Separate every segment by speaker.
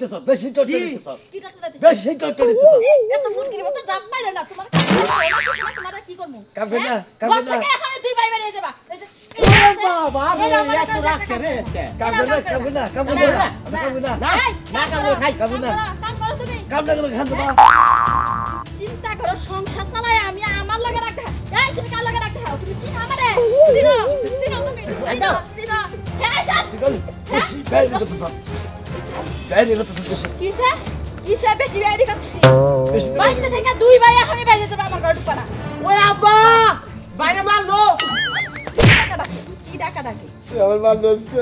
Speaker 1: দিতেছ বেশি টট্টর দিতেছ বেশি টট্টর দিতেছ
Speaker 2: এত মুরগির মতো জাপ মারে না তোমার তোমার কি করব
Speaker 1: কামকে না, কামকে না।
Speaker 2: এখন তুই বাই বাই যাবা এই যে
Speaker 3: বাবা এত রাগ করে আজকে
Speaker 1: না কামকে না কামকে না কামকে না
Speaker 3: না না খাই
Speaker 1: কামকে না
Speaker 2: কাম করো তুমি
Speaker 1: কামটা গেলে খান তোমা
Speaker 2: চিন্তা করো সংসার চালায় আমি আমার লগে রাখতে এই তুমি কার লগে রাখতে তুমি চিনো আমারে চিনো চিনো তুমি চিনো চিনো এই সব
Speaker 1: বেশি বাইরে করতেছ বাইরে করতেছ বেশি
Speaker 2: কিসে কিসে বেশি করছিস
Speaker 1: বেশি দিন
Speaker 2: বাইরে থেকে দুই ভাই এখনই বাইরে যাবে আমার ঘর ঢুকবা না
Speaker 3: ওই আব্বা বাইরে মারলো
Speaker 2: কি ডাকা ডাকি
Speaker 1: আমার মাল দোস্ত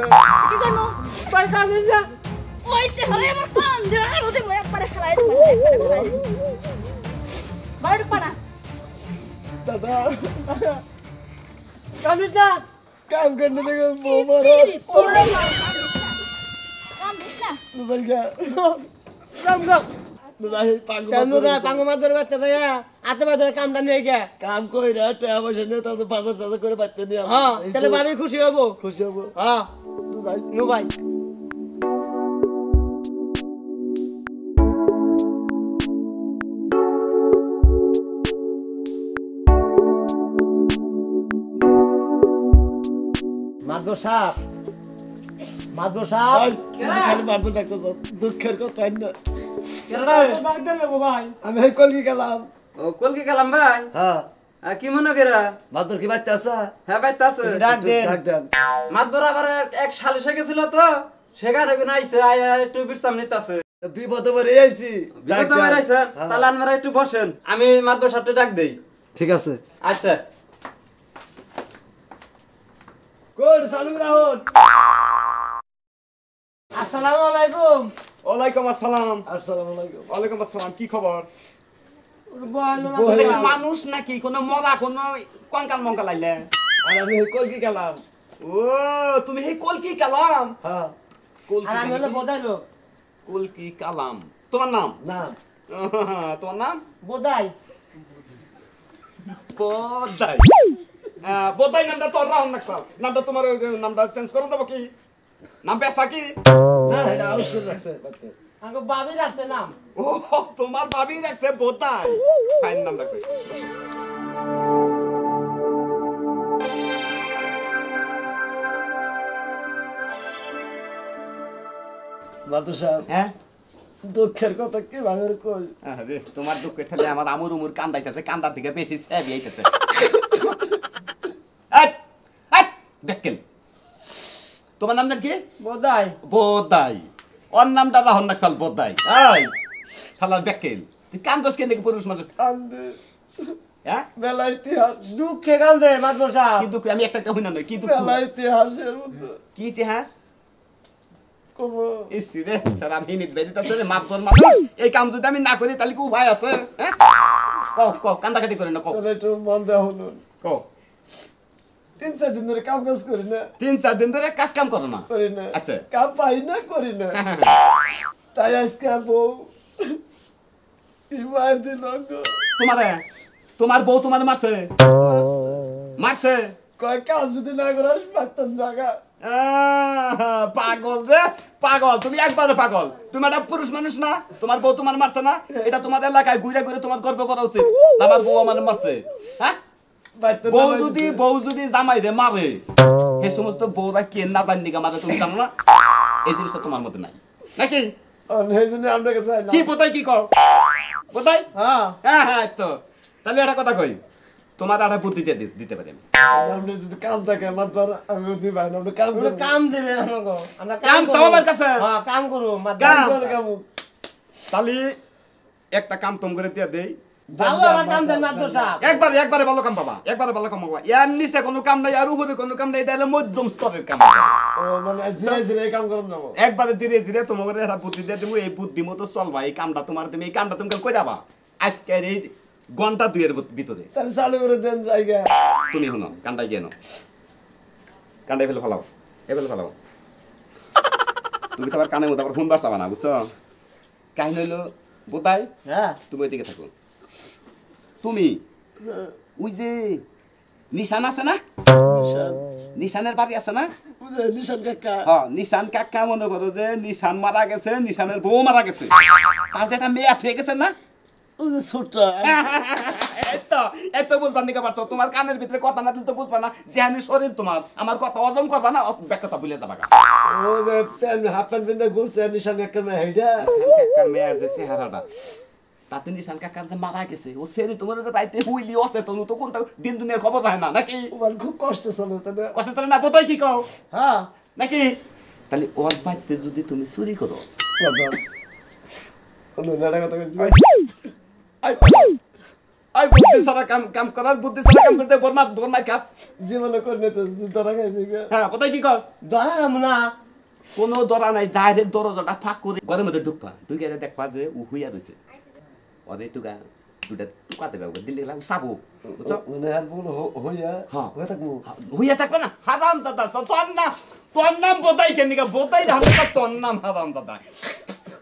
Speaker 2: কি করব
Speaker 3: বাইরে কাঁদিস না
Speaker 2: ওই সে হলে আমার দিয়ে রোদে মই একবারে খেলাই দেব একবারে খেলাই দেব বাইরে ঢুকবা না
Speaker 1: দাদা
Speaker 3: কাঁদিস না
Speaker 1: কাম করতে দেখো বউ
Speaker 2: কাম দিস না
Speaker 1: বুঝাই গা
Speaker 3: কাম কাম
Speaker 1: বুঝাই পাঙ্গু
Speaker 3: কেন রে পাঙ্গো মাদর বাচ্চা দেয়া আতে বাদরে কামটা নিয়ে গে
Speaker 1: কাম কই রে টাকা পয়সা নিয়ে তাহলে বাজার টাজার করে পাইতে নিয়ে
Speaker 3: তাহলে ভাবি খুশি হব
Speaker 1: খুশি হব
Speaker 3: হ্যাঁ ভাই মাদো সাপ
Speaker 1: খালি দুঃখের কথা না আমি কলকি গেলাম।
Speaker 4: ও কলকি গেলাম ভাই?
Speaker 1: হ্যাঁ।
Speaker 4: কি মনে করা?
Speaker 1: কি আছে?
Speaker 4: হ্যাঁ ভাই আছে।
Speaker 3: ডাক দেন।
Speaker 1: ডাক দেন।
Speaker 4: মাতবর আবার এক সালে সে গেছিল তো? সেখানে কিনা আইছে আই একটু বিশ্রাম নিতে আছে
Speaker 1: বিপদে পড়ে আইছি। ডাক দেন। হ্যাঁ।
Speaker 4: তাহলে আপনারা একটু বসেন। আমি মাতবর সাথে ডাক দেই।
Speaker 1: ঠিক আছে।
Speaker 4: আচ্ছা।
Speaker 1: কোন চালু রাহুল।
Speaker 3: আসসালামু আলাইকুম।
Speaker 5: ওয়ালাইকুম আসসালাম।
Speaker 1: আসসালামু আলাইকুম।
Speaker 5: ওয়ালাইকুম আসসালাম কি খবর?
Speaker 3: বল
Speaker 5: তুমি কি মানুষ নাকি? কোনো মরা কোনো কঙ্কাল মঙ্কাল আইলে?
Speaker 1: আর আমি কলকি গেলাম
Speaker 5: ও তুমি সেই কলকি কালাম
Speaker 1: হ্যাঁ।
Speaker 5: কলকি
Speaker 3: আর আমি হলো
Speaker 5: নাকি?
Speaker 3: বদাইলো
Speaker 5: কলকি কালাম তোমার নাম?
Speaker 1: না
Speaker 5: তোমার নাম?
Speaker 3: বদাই।
Speaker 5: বদাই। আহ, বদাই নামটা তোর রাহুল নাকসাল। নামটা তোমার নামটা চেঞ্জ করে দেবো কি? নাম
Speaker 1: না এটা রাখছে বাচ্চা
Speaker 3: বাবি রাখছে নাম।
Speaker 5: ও তোমার ভাবি রাখছে বোতাই। ফাইন নাম রাখছে।
Speaker 1: মাদুর সাহেব
Speaker 5: হ্যাঁ?
Speaker 1: দুঃখের কথা কি ভাঙের কই?
Speaker 5: তোমার দুঃখে ঠেলে আমার আমুর উমুর কান্দাইতেছে কান্দার থেকে বেশি স্যাবি আইতেছে। দেখেন তোমার নাম জান কি?
Speaker 3: বদাই।
Speaker 5: বোদাই। ওর নামটা রাহন নাকসাল বোদাই। এই শালার বেকেল তুই কান্দোস কে নাকি পুরুষ মানুষ?
Speaker 1: কান্দে।
Speaker 5: হ্যাঁ?
Speaker 1: মেলা ইতিহাস।
Speaker 3: দুঃখে কান্দে মাদবর সাহেব
Speaker 5: কি দুঃখ? আমি একটা একটা নই। কি দুঃখ?
Speaker 1: মেলা ইতিহাসের মধ্যে।
Speaker 5: কি ইতিহাস? এই কাম যদি আমি না করি তাহলে কি উপায় আছে? হ্যাঁ? কও কও কান্দাকাটি করে না কও।
Speaker 1: মন দেওয়া হলো।
Speaker 5: কও।
Speaker 1: তিন চার দিন ধরে কাম কাজ করি না।
Speaker 5: তিন চার দিন ধরে কাজ কাম করো না?
Speaker 1: করি না।
Speaker 5: আচ্ছা।
Speaker 1: কাম পাই না করি না। তাই আজকে বউ। কি মার দিল
Speaker 5: তোমারে? তোমার বউ তোমার মারছে? মারছে?
Speaker 1: কয় কাম যদি না করাস পারতাম জায়গা
Speaker 5: পাগল রে পাগল। তুমি একবারে পাগল। তুমি একটা পুরুষ মানুষ না? তোমার বউ তোমার মারছে না? এটা তোমার এলাকায় ঘুরে ঘুরে তোমার গর্ব করা উচিত। আমার বউ আমার মারছে। হ্যাঁ? বউ যদি বউ যদি জামাই রে মারে সে সমস্ত বউরা কে না জানি গা মারে তুমি জানো না? এই জিনিসটা তোমার মধ্যে নাই। নাকি?
Speaker 1: সেই জন্য আমরা কাছে
Speaker 5: কি কি কর
Speaker 3: হ্যাঁ।
Speaker 5: হ্যাঁ হ্যাঁ তো। তাহলে একটা কথা কই তোমার একটা বুদ্ধি দিয়ে দিতে পারি আমি।
Speaker 1: যদি কাম থাকে মাত্র আমি অতি ভাই না কাম
Speaker 3: আমরা কাম দেবে আমাকে। আমরা
Speaker 5: কাম
Speaker 3: করব।
Speaker 5: সব আমার কাছে।
Speaker 3: হ্যাঁ কাম করব
Speaker 5: কাম। তাহলে একটা কাম তোম করে দিয়ে দেই
Speaker 3: কাম দেন মাদবর সাহেব
Speaker 5: একবারে একবারে ভালো কাম পাবা একবারে ভালো কাম পাবা এর নিচে কোনো কাম নাই আর উপরে কোনো কাম নাই এটা হলো মধ্যম স্তরের কাম
Speaker 1: ও মানে ধীরে ধীরে কাম করুন
Speaker 5: একবারে ধীরে ধীরে তোমাকে একটা বুদ্ধি দিয়ে এই বুদ্ধি মতো চলবা এই কামটা তোমার তুমি এই কামটা তুমি করে যাবা আজকের এই ঘণ্টা দুইয়ের ভিতরে।
Speaker 1: তাহলে চালু করে দেন জায়গা।
Speaker 5: তুমি শুনো কান্দাই গিয়ে কান্দাই ফেলে ফেলাও এ ফেলে ফেলাও। তুমি তো আবার কানের মতো আবার ফোন বাড়ছাবা না বুঝছ? কাহিনী হইল বোতাই
Speaker 3: হ্যাঁ।
Speaker 5: তুমি ওইদিকে থাকো। তুমি? ওই যে নিশান আছে না? নিশানের বাড়ি আছে না?
Speaker 1: নিশান কাকা।
Speaker 5: হ্যাঁ নিশান কাকা মনে করো যে নিশান মারা গেছে নিশানের বউ মারা গেছে। তার যে একটা মেয়ে হয়ে গেছে না? তোমার কানের ভিতরে কথা না দিলে তো বুঝবা না শরীর তোমার। আমার কথা হজম করবা না অত ভুলে যাবা
Speaker 1: ও যে হাফ প্যান্ট ঘুরছে নিশান কাকার মেয়ে হেইডা।
Speaker 5: নিশান কাকার মেয়ের যে চেহারাটা। তাতে নিশান কাকার যে মারা গেছে ও সেরি তোমার যে রাইতে হুইলি অচেতন তো কোনটা দিন দুনিয়ার খবর রাখে না নাকি?
Speaker 1: আমার খুব কষ্ট চলে না
Speaker 5: কষ্ট চলে না বোধহয় কি কও?
Speaker 1: হ্যাঁ।
Speaker 5: নাকি? তাহলে ওর বাড়িতে যদি তুমি চুরি করো। আই আই বুদ্ধি ছাড়া কাম কাম করার বুদ্ধি ছাড়া কাম করতে বরমাত বরমাই কাজ।
Speaker 1: জীবনে করলে তো জুতা রাখাইছি
Speaker 5: হ্যাঁ বোধহয় কি কর
Speaker 3: ধরা না।
Speaker 5: কোনো দরা নাই ডাইরেক্ট দরজাটা ফাঁক করে ঘরের মধ্যে ঢুকবা। ঢুকে দেখবা যে ও হুইয়া রয়েছে। ওরে টুকা দুটা টুকা দেবে দিলে গেলাম সাবো বুঝছ
Speaker 1: হইয়া
Speaker 5: হ্যাঁ।
Speaker 1: হয়ে থাকব
Speaker 5: হুইয়া থাকবে না হারাম দাদা তোর নাম তোর নাম বোধাই কেন বোধাই হামে তোর নাম হারাম দাদা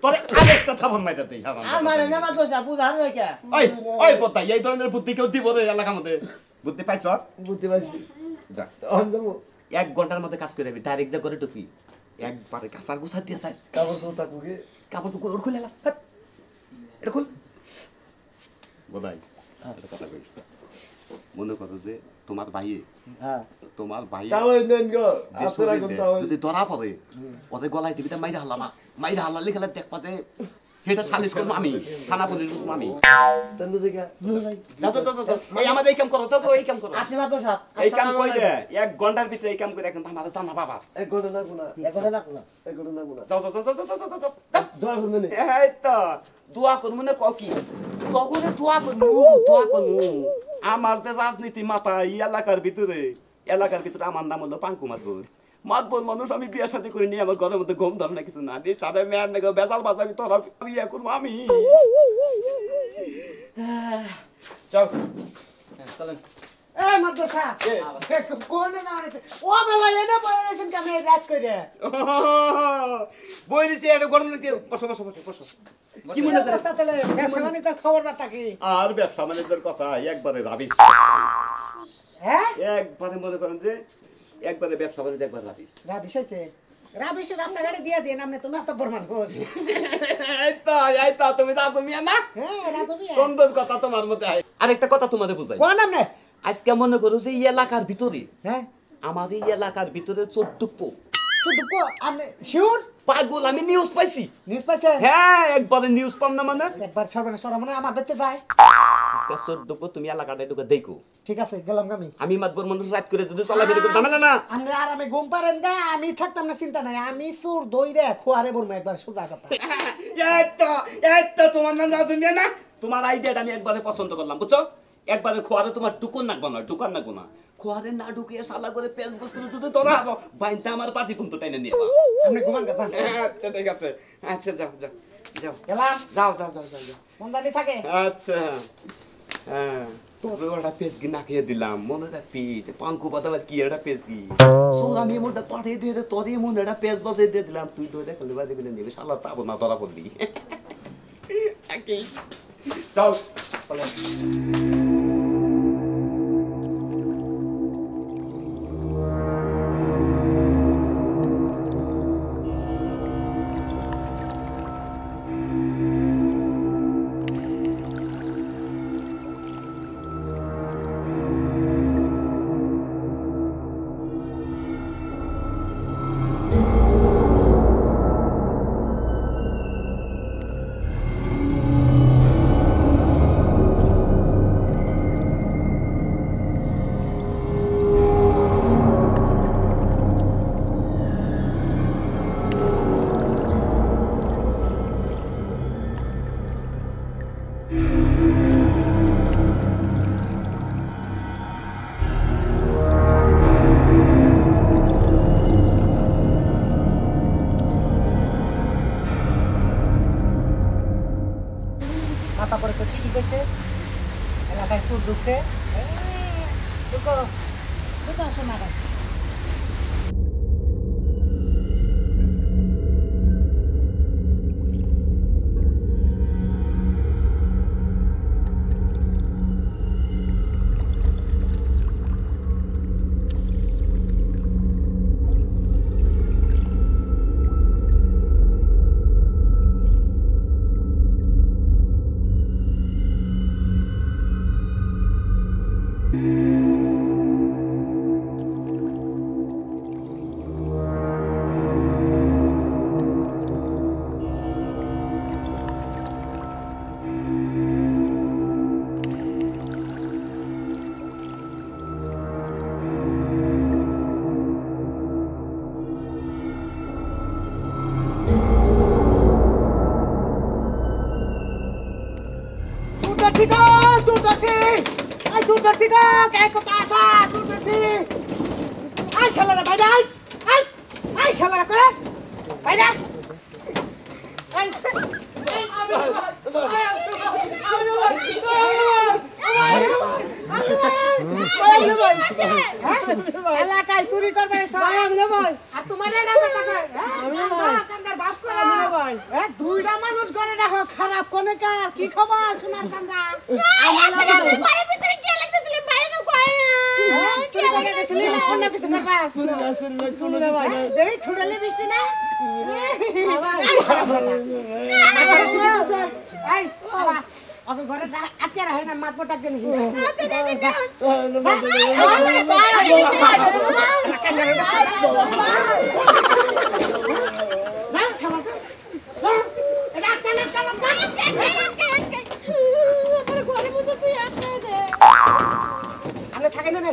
Speaker 5: তোরে আরেকটা থাবন মাই দাতে হারাম
Speaker 3: আমার নামা দোষা বুঝার রেখে
Speaker 5: ওই ওই বোধাই এই ধরনের বুদ্ধি কেউ দিব রে এলাকার মধ্যে বুদ্ধি পাইছ
Speaker 1: বুঝতে পারছি
Speaker 5: যা
Speaker 1: যাব
Speaker 5: এক ঘণ্টার মধ্যে কাজ করে যাবি ডাইরেক্ট যা করে ঢুকবি একবারে কাঁচার গুছা দিয়ে চাই
Speaker 1: কাপড় কি
Speaker 5: কাপড় তো খুলে এটা খুল বোধাই একটা কথা কই মনে করো যে তোমার ভাইয়ে
Speaker 1: হ্যাঁ
Speaker 5: তোমার ভাই যদি ধরা পড়ে ওদের গলায় টিভিতে মাইরা হাল্লামা মাইরা হাল্লালে খেলে দেখবা যে সেটা সালিশ করব আমি থানা পুলিশ করব আমি
Speaker 1: তেন বুঝে গা
Speaker 5: যাও যাও যাও, যাও যাও। এই কাম করো যাও যাও, এই কাম করো
Speaker 3: আশীর্বাদ দোষা
Speaker 5: এই কাম কইলে এক ঘণ্টার ভিতরে এই কাম করে এখন আমাদের জানা বাবা
Speaker 1: এক ঘণ্টা না কোনা
Speaker 3: এখন রাখো না
Speaker 1: এক ঘণ্টা না কোনা
Speaker 5: যাও যাও যাও যাও যাও যাও, যাও যাও যাও
Speaker 1: দোয়া করবেন নি?
Speaker 5: এই তো দোয়া করব না ক? তখন দোয়া করব দোয়া করব। আমার যে রাজনীতি মাথা এই এলাকার ভিতরে এলাকার ভিতরে আমার নাম হলো পাঙ্কু মাতবর। মাতবর মানুষ, আমি বিয়ে শাদী করে নিয়ে আমার ঘরের মধ্যে ঘুম ধরে না, কিছু না। দিয়ে সারা মেয়ার নেগে বেজাল বাজাবি তোরা ইয়ে করব, আমি। চল
Speaker 3: চলেন। এই মাদ্রাসা। কোনে না মানে ও বেলা এনে বয়ে রেছেন কেন এই রাত করে?
Speaker 5: বই নিছি এটা গরম নাকি বসো বসো বসো বসো। কি মনে করে?
Speaker 3: তাহলে ব্যবসা বাণিজ্যের খবর বার্তা কি?
Speaker 5: আর ব্যবসা বাণিজ্যের কথা একবারে রাবিস
Speaker 3: হ্যাঁ?
Speaker 5: একবারে মনে করেন যে একবারে ব্যবসা বাণিজ্য একবার রাবিস
Speaker 3: রাবিশ হয়েছে? রাবিশের রাস্তাঘাটে দিয়ে দিন আপনি তুমি এত প্রমাণ কর।
Speaker 5: এই তো এই তো তুমি তো আছো মিয়া না?
Speaker 3: হ্যাঁ রাজবি
Speaker 5: সুন্দর কথা তোমার মধ্যে আরেকটা কথা তোমাদের বুঝাই।
Speaker 3: কোন আপনি
Speaker 5: আজকে মনে করো যে এই এলাকার ভিতরে
Speaker 3: হ্যাঁ?
Speaker 5: আমার এই এলাকার ভিতরে চোদ্দ
Speaker 3: শুধু আপনি শিওর?
Speaker 5: পাগল আমি নিউজ পাইছি।
Speaker 3: নিউজ পাইছেন?
Speaker 5: হ্যাঁ একবারে নিউজ পাম না মানে।
Speaker 3: একবার সর্বনা আমার বেঁচে যায়।
Speaker 5: আজকে তুমি এলাকাটা ঢুকে দেখো।
Speaker 3: ঠিক আছে গেলাম আমি।
Speaker 5: আমি মাতবর মানুষ রাত করে যদি করে ঝামেলা না।
Speaker 3: আপনি আর আমি ঘুম পারেন গা আমি থাকতাম না চিন্তা নাই। আমি সুর দই রে খোয়ারে বলব একবার সোজা কথা।
Speaker 5: এই তো এই তো তোমার নাম রাজু মিয়া না? তোমার আইডিয়াটা আমি একবারে পছন্দ করলাম বুঝছ? একবারে খোয়ারে তোমার টুকুন নাকবো না টুকান নাকবো না। খোয়ারে না ঢুকিয়ে সালা করে পেঁচ গোস করে যদি তোরা হারো বাইনটা আমার পাতি কিন্তু টাইনে নিয়ে বা।
Speaker 3: আপনি ঘুমান কথা
Speaker 5: আচ্ছা ঠিক আছে। আচ্ছা যাও যাও যাও।
Speaker 3: গেলাম
Speaker 5: যাও যাও যাও যাও যাও।
Speaker 3: মন্দানি থাকে।
Speaker 5: আচ্ছা। হ্যাঁ তবে ওটা পেজগি না খেয়ে দিলাম। মনে রাখবি যে পাঙ্কু বাদামের কি এটা পেজগি সোর আমি এমনটা পাঠিয়ে দিয়ে তোর এমন এটা পেজ বাজে দিয়ে দিলাম। তুই তো দেখলি বাজে বিলে নেবে শালা তাবো না ধরা পড়লি একই
Speaker 3: এলাকায় সুর ঢুকছে ঢুকো ঢুকো সোনাটা ধরছি you. সরকার কি খবর সোনার চান্দা
Speaker 2: ঘরে ভিতরে কে লাগতেছিলেন বাইরে কয়
Speaker 3: কে লাগতেছিলেন অন্য কিছু করবা
Speaker 1: সুন্দর সুন্দর কোনো কিছু না
Speaker 3: দেই ছুড়ালে বৃষ্টি না এই বাবা ঘরে আটকে রাখে না
Speaker 2: মাতবো
Speaker 3: আমি থাকি নেবে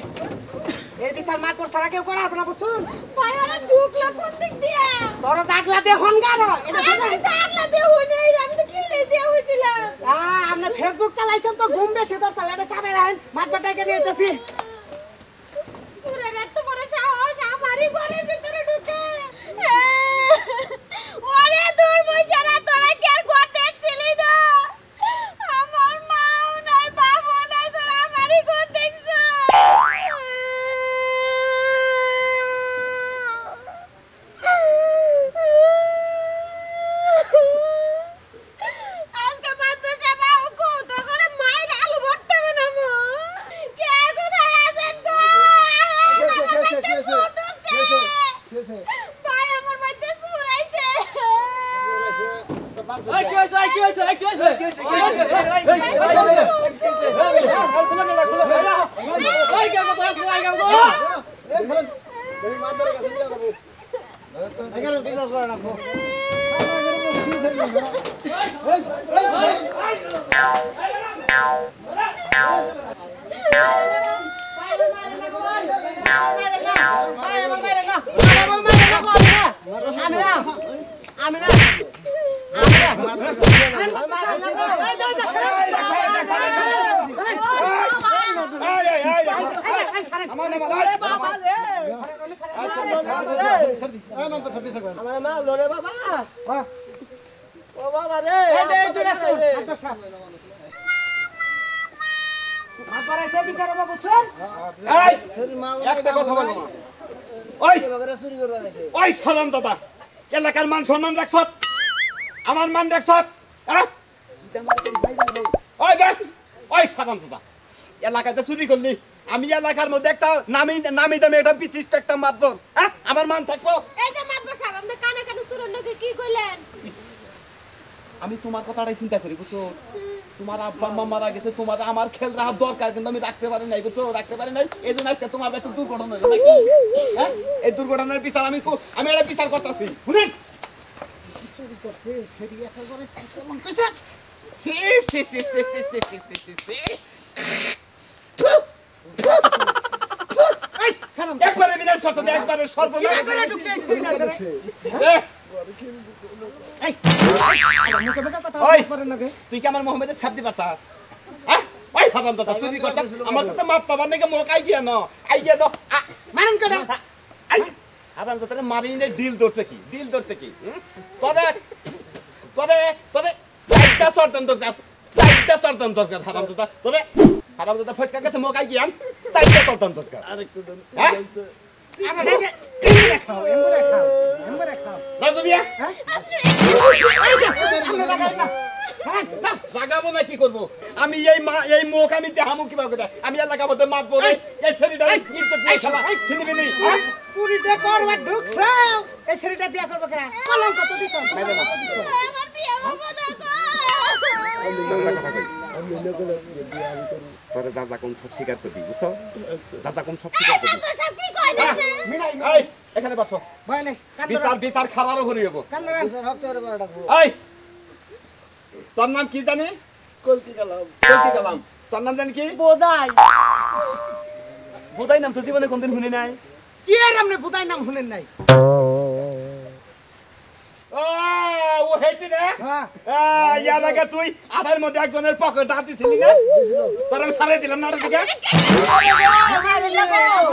Speaker 3: এর বিচার মার পর ছাড়া কেউ করার না বুঝছুন?
Speaker 2: ভাই ওরা ঢুকলো কোন দিক দিয়া?
Speaker 3: তোর জাগলা দে হন
Speaker 2: গানো এটা জাগলা। দে হই নাই আমি তো কিলে দে হইছিলাম।
Speaker 3: ফেসবুক চালাইছেন তো ঘুম বেশি
Speaker 2: দর মাঠ বাটাকে নিয়ে আমি না আমি না আমার মা লোরে বাবা ও বাবা
Speaker 5: রে একটা কথা বলো। না। ওই ওই সালাম দাদা এলাকার মান সম্মান রাখছ আমার মান রাখছ হ্যাঁ? ওই দেখ ওই সালাম দাদা এলাকাতে চুরি করলি। আমি এলাকার মধ্যে একটা নামি নামি দামি একটা বিশিষ্ট একটা মারবো হ্যাঁ আমার মান থাকব?
Speaker 2: এই যে মাতবর সাহেব আপনি কানে কানে চুরের কি কইলেন?
Speaker 5: আমি তোমার কথাটাই চিন্তা করি বুঝছ? তোমার আব্বা আম্মা মারা গেছে তোমার আমার খেল রাখার দরকার কিন্তু আমি রাখতে পারি নাই বুঝছ? রাখতে পারি নাই? এই জন্য আজকে তোমার একটা দুর্ঘটনা হলো নাকি? হ্যাঁ? এই দুর্ঘটনার বিচার আমি আমি একটা বিচার করতেছি। শুনেন! সি সি সি সি সি সি সি সি সি সি। একবারে বিনাশ করছ একবারে সর্বনাশ। তুই কি আমার মোহাম্মদের ছাপ দিবা চাস? হ্যাঁ ওই হারাম দাদা চুরি করছিস আমার কাছে মাপ চাবার নাকি মোক আই গিয়া ন? আই গিয়া ন আ-
Speaker 3: মারুন কেডা
Speaker 5: আই হারাম দাদা মারিনে ডিল ধরছে কি? ডিল ধরছে কি? তোরে তোরে তোরে চারটা সর্দান দরকার চারটা সর্দান দরকার হারাম দাদা। তোরে হারাম দাদা ফসকা কাছে মোক আই গিয়া চারটা সর্দান দরকার
Speaker 1: আরেকটু দেন
Speaker 5: লাগাবো না কি করব? আমি এই মা এই মুখ আমি দেহামু কি ভাবে আমি আর লাগাবো তো মারবো এই ছেলেটা
Speaker 3: কিন্তু এই ছেলেটা বিয়ে করব কলঙ্ক
Speaker 5: তোরে যা যা কোন সব স্বীকার করবি বুঝছ? যা যা কোন সব স্বীকার করবি। এখানে বসো। বিচার বিচার খারারও করি হব তোর নাম কি জানি?
Speaker 1: কলকি গেলাম
Speaker 5: কলকি কালাম। তোর নাম জানি কি?
Speaker 3: বোধাই
Speaker 5: বোধাই নাম তো জীবনে কোনদিন শুনি নাই।
Speaker 3: কি আর আপনি বোধাই নাম শুনেন নাই?
Speaker 5: ও হেইতি রে
Speaker 3: হ্যাঁ।
Speaker 5: আহ, তুই আধার মধ্যে একজনের পকেট হাতিছিলি না? তোর আমি সারাই দিলাম না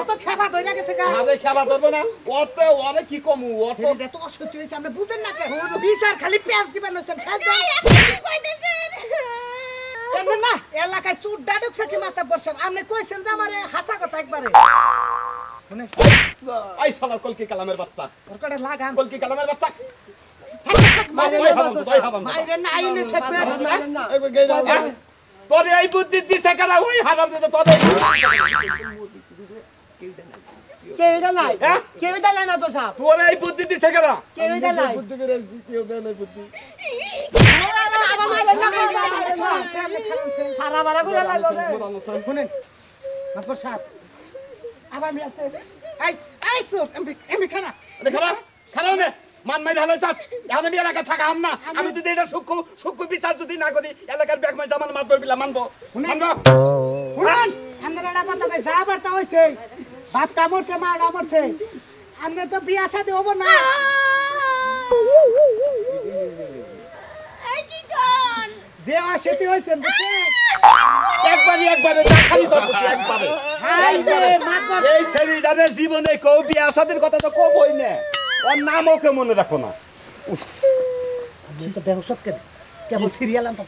Speaker 3: তো খেপা ধরে গেছে গা
Speaker 5: আরে খেলা ধরবো না। অত ওরে কি কমু অত।
Speaker 3: এটা তো অসহ্য হয়েছে আপনি বুঝেন না কে বিচার খালি পেঁয়াজ দিবেন হচ্ছেন সাজ কেন না এলাকায় চুর ডাডুকছে কি মাথা বসে আপনি কইছেন যে আমারে হাসা কথা একবারে শুনে
Speaker 5: আই শালা কলকি কালামের বাচ্চা।
Speaker 3: ওর কটা লাগান
Speaker 5: কলকি কালামের বাচ্চা। তোরে এই বুদ্ধি দিছে কেন? ওই হারাম দিতে তোরে
Speaker 3: কেউ এটা নাই।
Speaker 5: হ্যাঁ?
Speaker 3: কেউ এটা নাই না তো সাহেব
Speaker 5: তোরে এই বুদ্ধি দিছে কেন?
Speaker 3: কেউ এটা নাই।
Speaker 1: বুদ্ধি করে আসছি, কেউ দেয় নাই বুদ্ধি।
Speaker 3: সারা বালা করে লাগল শুনেন। মাতবর সাহেব আবার আমি এই এই সুট এমবি এমবি খানা।
Speaker 5: আরে খারাপ নে। মান মাই ঢালে চাপ এখন আমি এলাকা থাকা হাম না। আমি যদি এটা সূক্ষ্ম সূক্ষ্ম বিচার যদি না করি এলাকার ব্যাগ মাই জামান মাতবার বিলা মানবো। মানবো?
Speaker 3: শুনেন। আপনার একটা কথা কই যা বার্তা হইছে বাপটা মরছে মাটা মরছে। আপনার তো বিয়া শাদী হব না। যে অশীতি হয়েছে বুঝছেন?
Speaker 5: একবারই একবারে খালি সরস্বতী একবারে।
Speaker 3: হাই রে মাতবর
Speaker 5: এই ছেলেটারে জীবনে কেউ বিয়া শাদির কথা তো কবই না। ওর নামও কেউ মনে রাখো না।
Speaker 3: আপনি তো কেন? কেবল সিরিয়াল আনতে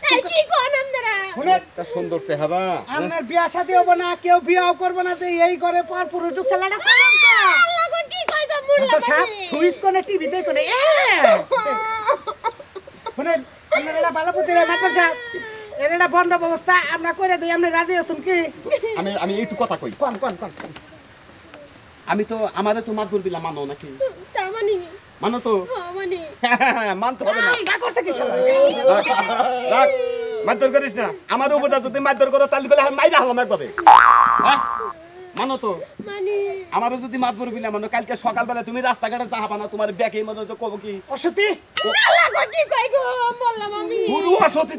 Speaker 3: শুনেন।
Speaker 5: একটা সুন্দর চেহারা।
Speaker 3: আপনার বিয়া শাদী হব না কেউ বিয়াও করব না যে এই করে পর পুরুষ যুগ চালাটা কলঙ্ক তো সাপ সুইচ কোনে টিভি দেখো না শুনেন আপনার এটা ভালো বুদ্ধি রে মাতবর সাহেব। এর এটা বন্ধ ব্যবস্থা আমরা করে দিই আপনি রাজি আছেন কি?
Speaker 5: আমি আমি এইটু কথা কই।
Speaker 3: কোন কোন কোন কোন।
Speaker 5: আমি তো আমারে তো মাতবর বিলা মানো নাকি? মানো তো।
Speaker 2: মানে।
Speaker 5: মানতে হবে না। মারধর করিস না। আমার উপরটা যদি মারধর করো তাহলে মাইরা হলাম একবারে। হ্যাঁ? মানো তো
Speaker 2: মানে
Speaker 5: আমারও যদি মাতবর বিলা মানো কালকে সকালবেলা তুমি রাস্তাঘাটে চাহাবা না তোমার ব্যাগে মনে হচ্ছে কব কি
Speaker 3: অসতী
Speaker 5: গুরু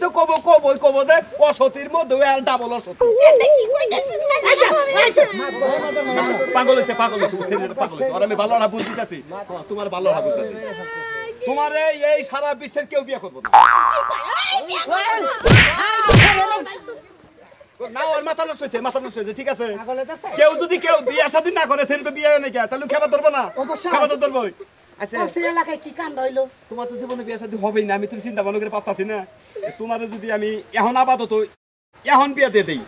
Speaker 5: তো কব কব কব যে অসতীর মধ্যে আর ডাবল অসতী
Speaker 2: এনে কি কইতাছিস
Speaker 5: পাগল হয়েছে পাগল হয়েছে পাগল হয়েছে আর আমি ভালো না বুঝতেছি তোমার ভালো না বুঝতেছি তোমার এই এই সারা বিশ্বের কেউ বিয়ে করব না না ওর মাথা নষ্ট হয়েছে মাথা নষ্ট হয়েছে ঠিক আছে? কেউ যদি কেউ বিয়ে শাদী না করে সেটা তো বিয়ে হয় নাকি তাহলে খেবা ধরবো না।
Speaker 3: অবশ্যই।
Speaker 5: তো ধরবো। আচ্ছা।
Speaker 3: ও, সেই এলাকায় কি কাণ্ড হইল?
Speaker 5: তোমার তো জীবনে বিয়ে শাদী হবেই না আমি তো চিন্তা ভালো করে পাচ্ছি না। তোমার যদি আমি এখন আপাতত এখন বিয়ে দিয়ে দেই।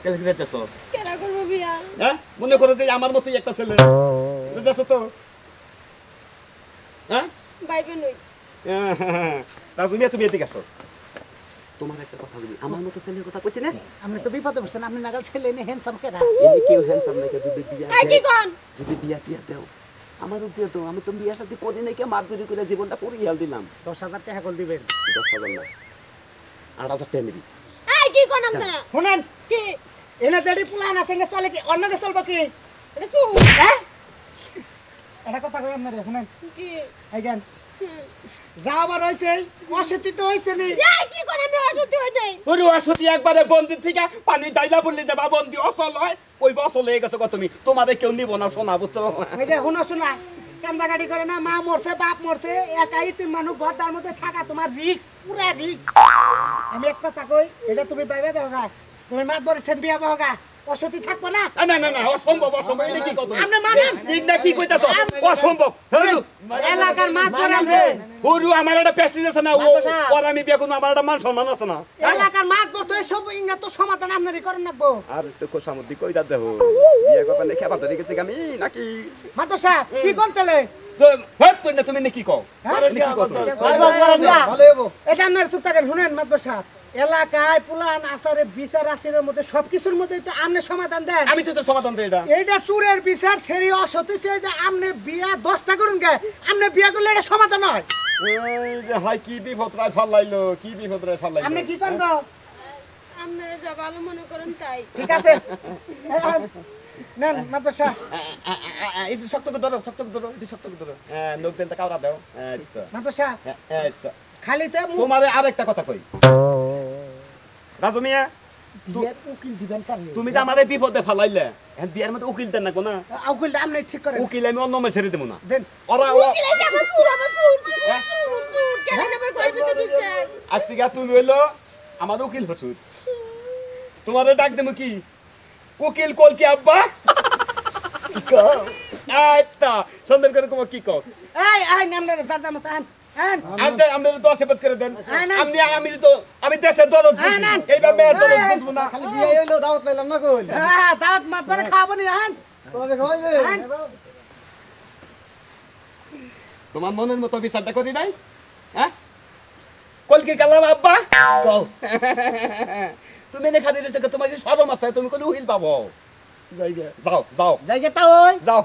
Speaker 5: হ্যাঁ? মনে করো যে আমার মতোই একটা ছেলে। বুঝতেছ তো? হ্যাঁ?
Speaker 2: বাইবে নই।
Speaker 5: রাজু মিয়া তুমি এদিকে আসো। তোমার একটা কথা বলি আমার মতো ছেলের কথা কইছি না?
Speaker 3: আপনি তো বিপদে পড়ছেন আপনি নাগাল ছেলে নিয়ে হ্যান্ডসাম কেনা
Speaker 5: এনে কেউ হ্যান্ডসাম নাকি? যদি বিয়া
Speaker 2: আই কি কোন?
Speaker 5: যদি বিয়া টিয়া দেও আমারও দিয়ে দাও আমি তো বিয়ার সাথে কদি নাকি মারধরি করে জীবনটা পুরো হেল দিলাম।
Speaker 3: দশ হাজার টাকা করে দিবেন।
Speaker 5: দশ হাজার না আট হাজার টাকা নিবি।
Speaker 2: আই কি কোন আপনারা?
Speaker 3: শুনেন
Speaker 2: কি?
Speaker 3: এনে যদি পুলান আছে এনে চলে কি? অন্যকে চলবো কি?
Speaker 2: এটা সু
Speaker 3: হ্যাঁ? এটা কথা কই আপনারে শুনেন।
Speaker 2: কি?
Speaker 3: আইগান যা আবার হয়েছে অসতি তো হয়েছে নি।
Speaker 2: কি কোন আমি অসত্যি হই নাই?
Speaker 5: ওরে আসতি একবারে বন্দি থেকে পানি ডাইলা বললি যে বা বন্দি অসল হয়। ওই অসল হয়ে গেছে তুমি। তোমাদের কেউ নিব না শোনা বুঝছ?
Speaker 3: এই যে শুনো শোনা। কান্দা গাড়ি করে না মা মরছে বাপ মরছে একা ইতিম মানুষ ঘরটার মধ্যে থাকা তোমার রিক্স পুরা রিক্স আমি এক কথা কই এটা তুমি পাইবে গা। তুমি মাত বড় ঠেন বিয়া পাও গা। অসতি থাকব না?
Speaker 5: না না না অসম্ভব অসম্ভব এটা কি কথা?
Speaker 3: আপনি মানেন?
Speaker 5: ঠিক না কি কইতাছ? অসম্ভব। হ্যাঁ
Speaker 3: এলাকার মাত
Speaker 5: আমার একটা প্যাসেজ আছে না? ও ওর আমি করব আমার একটা মান সম্মান আছে না?
Speaker 3: এলাকার মাত বড় তো সব ইঙ্গা তো সমাধান আপনারই করেন রাখব
Speaker 5: আর তো কোসামুদ্দি কই দাদা হো বিয়ে করবে না খেবা ধরে গেছে আমি নাকি?
Speaker 3: মাতো সাহেব কি কোন তেলে
Speaker 5: না তুমি নাকি কও?
Speaker 3: হ্যাঁ?
Speaker 5: কি।
Speaker 3: এটা আপনার চুপ থাকেন শুনেন মাতবর সাহেব। এলাকায় পুলান আসারে বিচার আসিরের মধ্যে সবকিছুর মধ্যে তো আপনি সমাধান দেন।
Speaker 5: আমি তো তো সমাধান দেই এটা।
Speaker 3: এইটা সুরের বিচার সেরি অসতি সে যে আপনি বিয়া দশটা করুন গে। আপনি বিয়া করলে এটা সমাধান হয়।
Speaker 5: এই যে হাই কি বিপদ রায় ফালাইলো কি বিপদ রায় ফালাইলো?
Speaker 3: আপনি কি করেন গো?
Speaker 2: আপনারা যা ভালো মনে করেন তাই।
Speaker 3: ঠিক আছে। এখন নেন মাতবর সাহেব
Speaker 5: এই যে শক্ত করে ধরো শক্ত করে ধরো এই শক্ত করে ধরো। হ্যাঁ নোক দেন কাউরা দাও। এই তো।
Speaker 3: মাতবর
Speaker 5: হ্যাঁ, এই তো।
Speaker 3: খালি তো
Speaker 5: তোমারে আরেকটা কথা কই। রাজু মিয়া
Speaker 3: উকিল দিবেন
Speaker 5: তুমি তো আমারে বিপদে ফালাইলে এখন বিয়ার মধ্যে উকিল দেন না? কোনা
Speaker 3: উকিল আপনি ঠিক
Speaker 5: উকিল আমি অন্য মেয়ে ছেড়ে দেবো না।
Speaker 3: দেন।
Speaker 5: ওরা আজ থেকে তুমি হইল আমার উকিল হসুর। তোমার ডাক দেবো কি? উকিল কল কি আব্বা?
Speaker 1: কি কও?
Speaker 5: আচ্ছা করে কি কও?
Speaker 3: এই এই নামটা সারদা মত আন আন।
Speaker 5: আচ্ছা আমরা তো আশীর্বাদ করে দেন। আমি আমি তো আমি দেশের দরদ
Speaker 3: আয় না।
Speaker 5: বুঝি এইবার মেয়ের দরদ বুঝব না।
Speaker 1: খালি বিয়ে হইল দাওয়াত পেলাম না কই?
Speaker 3: হ্যাঁ দাওয়াত মাত নি
Speaker 5: তোমার মনের মতো বিচারটা করি নাই? হ্যাঁ? কলকে গেলাম আব্বা?
Speaker 1: কও।
Speaker 5: তুমি এনে খালি রয়েছে তোমাকে সরম আছে তুমি কোনো উহিল পাবো।
Speaker 1: জায়গা।
Speaker 5: যাও যাও।
Speaker 1: তা
Speaker 5: যাও।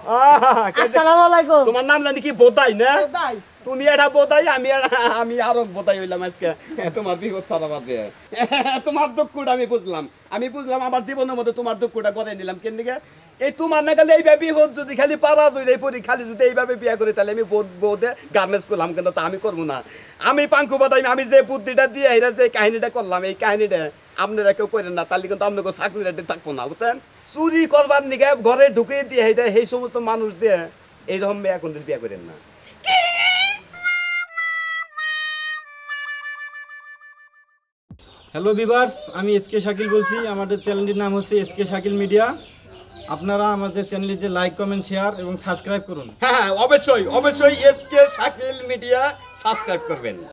Speaker 1: আসসালামু আলাইকুম।
Speaker 5: তোমার নাম জানি কি বোধাই না?
Speaker 1: দাই
Speaker 5: তুমি এটা বোধাই আমি আমি আরও বোধাই হইলাম আজকে। তোমার বিপদ সারা বাজে তোমার দুঃখটা আমি বুঝলাম। আমি বুঝলাম আমার জীবনের মধ্যে তোমার দুঃখটা করে নিলাম। কেন দিকে এই তোমার না গেলে এইভাবে বিপদ যদি খালি পারা জুড়ে পরি খালি যদি এইভাবে বিয়ে করি তাহলে আমি বোধ বোধে গার্মেন্টস করলাম কিন্তু তা আমি করব না। আমি পাঙ্কু বাদাই আমি যে বুদ্ধিটা দিয়ে এরা যে কাহিনীটা করলাম এই কাহিনীটা আপনারা কেউ করেন না তাহলে কিন্তু আপনাকে চাকরি রেটে থাকব না বুঝছেন? চুরি করবার নিকে ঘরে ঢুকে দিয়ে সেই সমস্ত মানুষ দিয়ে এইরকম মেয়ে এখন বিয়ে করেন না।
Speaker 4: হ্যালো বিভার্স আমি এস কে শাকিল বলছি। আমাদের চ্যানেলটির নাম হচ্ছে এস কে শাকিল মিডিয়া আপনারা আমাদের চ্যানেলটিতে লাইক কমেন্ট শেয়ার এবং সাবস্ক্রাইব করুন।
Speaker 5: হ্যাঁ অবশ্যই অবশ্যই S K Shakil media subscribe করবেন।